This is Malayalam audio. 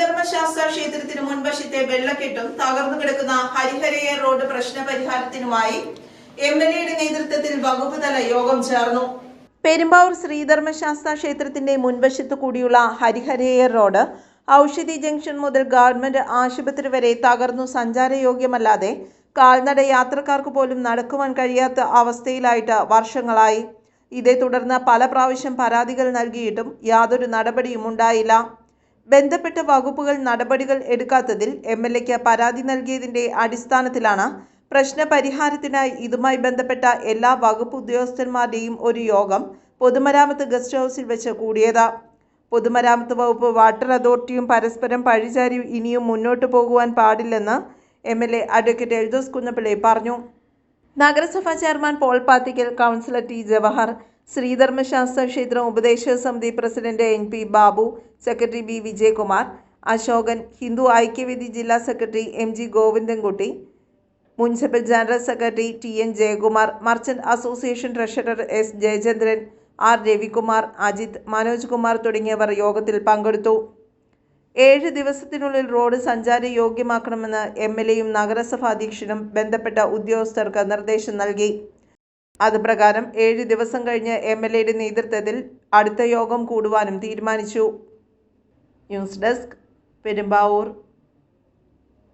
ശ്രീധർമ്മശാസ്ത്ര ക്ഷേത്രത്തിന് മുൻവശത്തെ വെള്ളക്കെട്ടും തകർന്നു കിടക്കുന്ന ഹരിഹരയ റോഡ് പ്രശ്ന പരിഹാരത്തിനുമായി എം എൽ എയുടെ നേതൃത്വത്തിൽ വകുപ്പ് തല യോഗം ചേർന്നു. പെരുമ്പാവൂർ ശ്രീധർമ്മശാസ്ത്ര ക്ഷേത്രത്തിന്റെ മുൻവശത്തു കൂടിയുള്ള ഹരിഹരയർ റോഡ് ഔഷധി ജംഗ്ഷൻ മുതൽ ഗവൺമെന്റ് ആശുപത്രി വരെ തകർന്നു സഞ്ചാരയോഗ്യമല്ലാതെ കാൽനട യാത്രക്കാർക്ക് പോലും നടക്കുവാൻ കഴിയാത്ത അവസ്ഥയിലായിട്ട് വർഷങ്ങളായി. ഇതേ തുടർന്ന് പല പ്രാവശ്യം പരാതികൾ നൽകിയിട്ടും യാതൊരു നടപടിയും ഉണ്ടായില്ല. ബന്ധപ്പെട്ട വകുപ്പുകൾ നടപടികൾ എടുക്കാത്തതിൽ എം എൽ എക്ക് പരാതി നൽകിയതിന്റെ അടിസ്ഥാനത്തിലാണ് പ്രശ്നപരിഹാരത്തിനായി ഇതുമായി ബന്ധപ്പെട്ട എല്ലാ വകുപ്പ് ഉദ്യോഗസ്ഥന്മാരുടെയും ഒരു യോഗം പൊതുമരാമത്ത് ഗസ്റ്റ് ഹൗസിൽ വെച്ച് കൂടിയത്. പൊതുമരാമത്ത് വകുപ്പ് വാട്ടർ അതോറിറ്റിയും പരസ്പരം പഴിചാരി ഇനിയും മുന്നോട്ട് പോകുവാൻ പാടില്ലെന്ന് M L A advocate Eldhose Kunnappilly പറഞ്ഞു. നഗരസഭാ chairman Paul Pathikkal councillor T Jawahar Sreedharmasastha ക്ഷേത്രം ഉപദേശക സമിതി president N P Babu secretary B Vijayakumar Ashokan Hindu Aikyavedi ജില്ലാ secretary M G Govindankutty municipal general secretary T N Jayakumar merchant association treasurer S Jayachandran R Ravikumar Ajith Manoj Kumar തുടങ്ങിയവർ യോഗത്തിൽ പങ്കെടുത്തു. ഏഴ് ദിവസത്തിനുള്ളിൽ റോഡ് സഞ്ചാര യോഗ്യമാക്കണമെന്ന് എം എൽ എയും നഗരസഭാ അധ്യക്ഷനും ബന്ധപ്പെട്ട ഉദ്യോഗസ്ഥർക്ക് നിർദ്ദേശം നൽകി. അത് പ്രകാരം ഏഴ് ദിവസം കഴിഞ്ഞ് എം എൽ എയുടെ നേതൃത്വത്തിൽ അടുത്ത യോഗം കൂടുവാനും തീരുമാനിച്ചു. News desk Perumbavoor.